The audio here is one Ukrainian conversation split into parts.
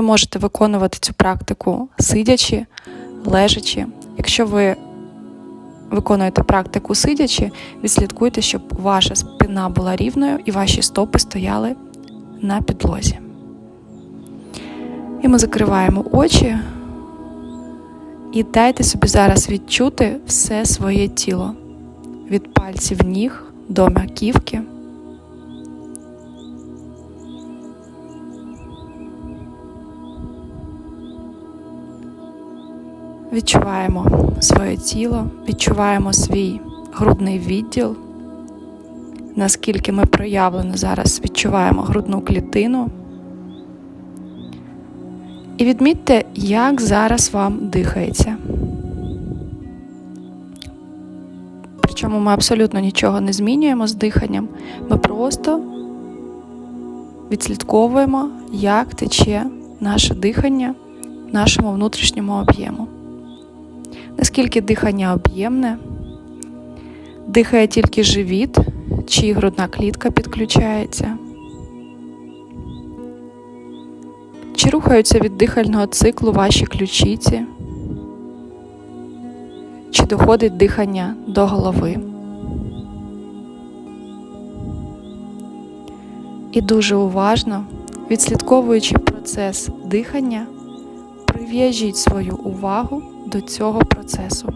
Ви можете виконувати цю практику сидячи, лежачи. Якщо ви виконуєте практику сидячи, відслідкуйте, щоб ваша спина була рівною і ваші стопи стояли на підлозі. І ми закриваємо очі і дайте собі зараз відчути все своє тіло від пальців ніг до маківки. Відчуваємо своє тіло, відчуваємо свій грудний відділ, наскільки ми проявлено зараз відчуваємо грудну клітину. І відмітьте, як зараз вам дихається. Причому ми абсолютно нічого не змінюємо з диханням, ми просто відслідковуємо, як тече наше дихання в нашому внутрішньому об'єму. Наскільки дихання об'ємне, дихає тільки живіт, чи грудна клітка підключається. Чи рухаються від дихального циклу ваші ключиці? Чи доходить дихання до голови? І дуже уважно, відслідковуючи процес дихання, прив'яжіть свою увагу до цього процесу.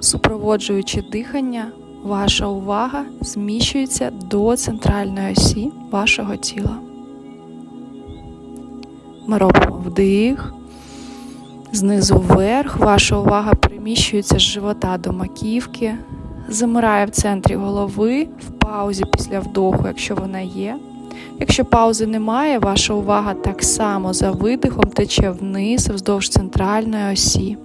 Супроводжуючи дихання, ваша увага зміщується до центральної осі вашого тіла. Ми робимо вдих, знизу вверх, ваша увага переміщується з живота до маківки, замирає в центрі голови в паузі після вдоху, якщо вона є. Якщо паузи немає, ваша увага так само за видихом тече вниз вздовж центральної осі,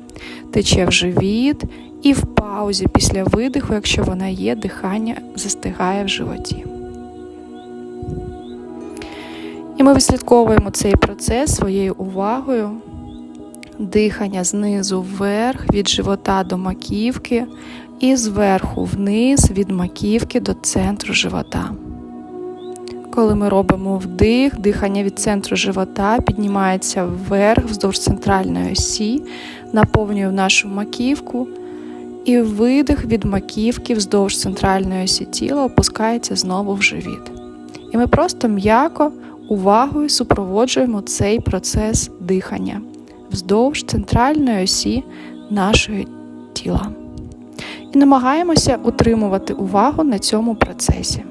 тече в живіт і в паузі після видиху, якщо вона є, дихання застигає в животі. І ми вислідковуємо цей процес своєю увагою. Дихання знизу вверх, від живота до маківки, і зверху вниз від маківки до центру живота. Коли ми робимо вдих, дихання від центру живота піднімається вверх вздовж центральної осі, наповнює нашу маківку, і видих від маківки вздовж центральної осі тіла опускається знову в живіт. І ми просто м'яко увагою супроводжуємо цей процес дихання вздовж центральної осі нашого тіла. І намагаємося утримувати увагу на цьому процесі.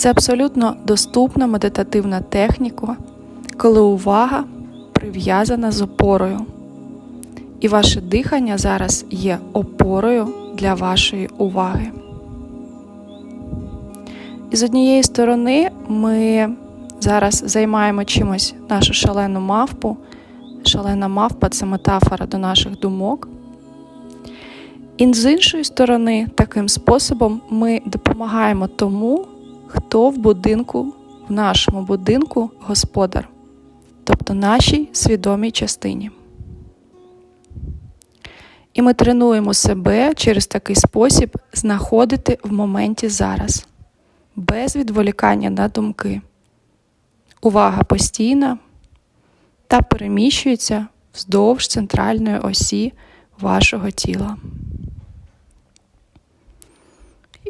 Це абсолютно доступна медитативна техніка, коли увага прив'язана з опорою. І ваше дихання зараз є опорою для вашої уваги. І з однієї сторони ми зараз займаємо чимось нашу шалену мавпу. Шалена мавпа це метафора до наших думок. І з іншої сторони, таким способом ми допомагаємо тому, хто в будинку, в нашому будинку господар, тобто нашій свідомій частині. І ми тренуємо себе через такий спосіб знаходити в моменті зараз, без відволікання на думки. Увага постійна та переміщується вздовж центральної осі вашого тіла.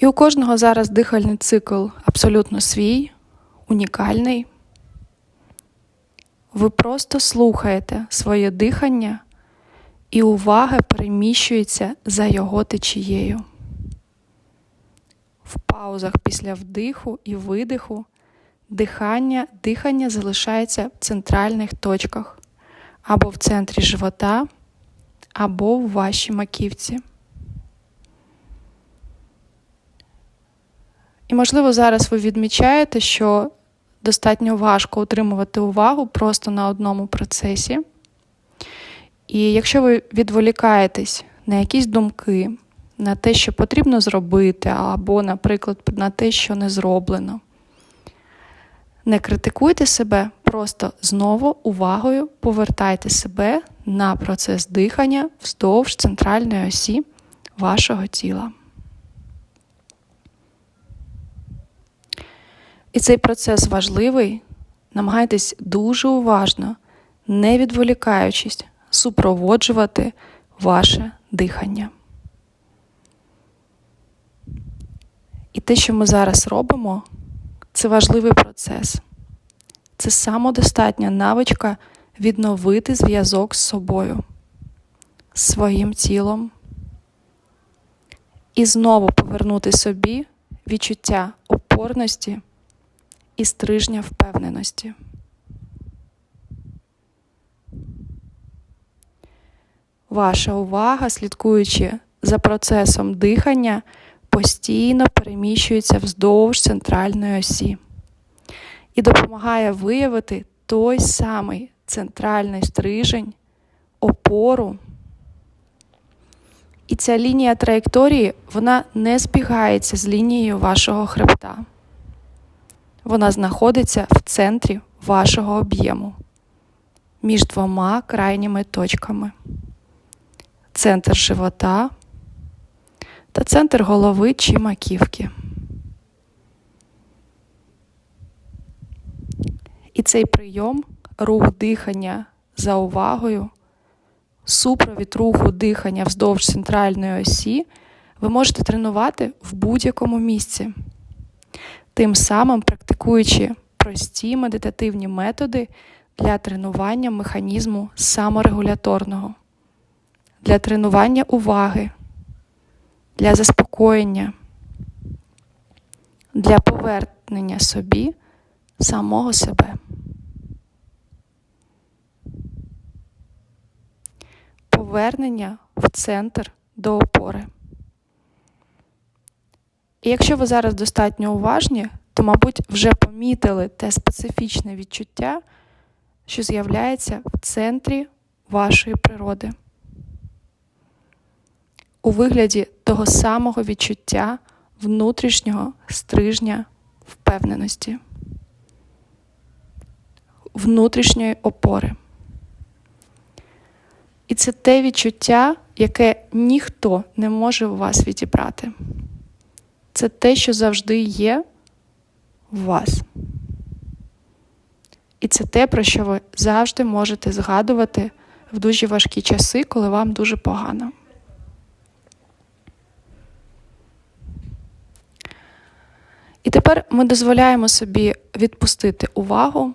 І у кожного зараз дихальний цикл абсолютно свій, унікальний. Ви просто слухаєте своє дихання, і увага переміщується за його течією. В паузах після вдиху і видиху дихання, дихання залишається в центральних точках або в центрі живота, або в вашій маківці. І, можливо, зараз ви відмічаєте, що достатньо важко утримувати увагу просто на одному процесі. І якщо ви відволікаєтесь на якісь думки, на те, що потрібно зробити, або, наприклад, на те, що не зроблено, не критикуйте себе, просто знову увагою повертайте себе на процес дихання вздовж центральної осі вашого тіла. І цей процес важливий. Намагайтесь дуже уважно, не відволікаючись, супроводжувати ваше дихання. І те, що ми зараз робимо, це важливий процес. Це самодостатня навичка відновити зв'язок з собою, своїм тілом і знову повернути собі відчуття опорності і стрижня впевненості. Ваша увага, слідкуючи за процесом дихання, постійно переміщується вздовж центральної осі і допомагає виявити той самий центральний стрижень, опору. І ця лінія траєкторії вона не збігається з лінією вашого хребта. Вона знаходиться в центрі вашого об'єму між двома крайніми точками: центр живота та центр голови чи маківки. І цей прийом, рух дихання за увагою, супровід руху дихання вздовж центральної осі ви можете тренувати в будь-якому місці, тим самим практикуючи прості медитативні методи для тренування механізму саморегуляторного, для тренування уваги, для заспокоєння, для повернення собі самого себе. Повернення в центр до опори. І якщо ви зараз достатньо уважні, то, мабуть, вже помітили те специфічне відчуття, що з'являється в центрі вашої природи. У вигляді того самого відчуття внутрішнього стрижня впевненості, внутрішньої опори. І це те відчуття, яке ніхто не може у вас відібрати. Це те, що завжди є в вас. І це те, про що ви завжди можете згадувати в дуже важкі часи, коли вам дуже погано. І тепер ми дозволяємо собі відпустити увагу.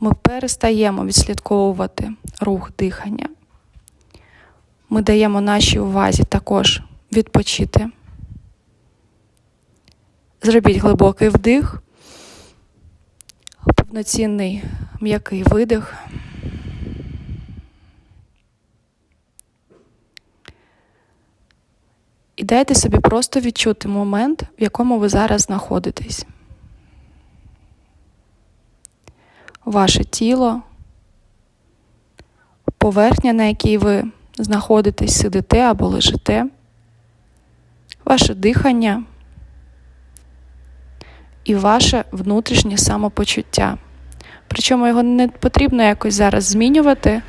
Ми перестаємо відслідковувати рух дихання. Ми даємо нашій увазі також відпочити. Зробіть глибокий вдих, повноцінний м'який видих. І дайте собі просто відчути момент, в якому ви зараз знаходитесь. Ваше тіло, поверхня, на якій ви знаходитесь, сидите або лежите, ваше дихання і ваше внутрішнє самопочуття. Причому його не потрібно якось зараз змінювати,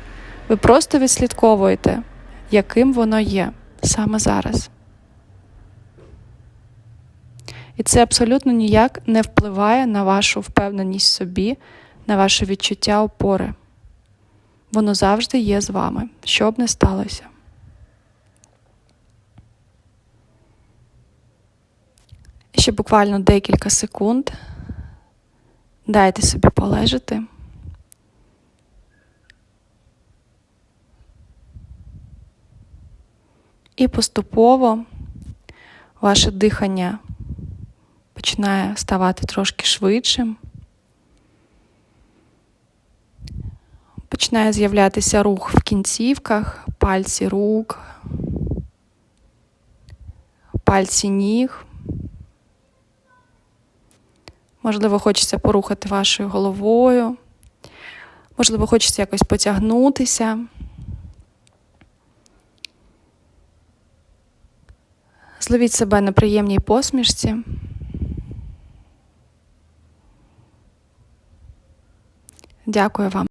ви просто відслідковуєте, яким воно є саме зараз. І це абсолютно ніяк не впливає на вашу впевненість в собі, на ваше відчуття опори. Воно завжди є з вами, що б не сталося. Ще буквально декілька секунд. Дайте собі полежати. І поступово ваше дихання починає ставати трошки швидшим. Починає з'являтися рух в кінцівках, пальці рук, пальці ніг. Можливо, хочеться порухати вашою головою, можливо, хочеться якось потягнутися. Зловіть себе на приємній посмішці. Дякую вам.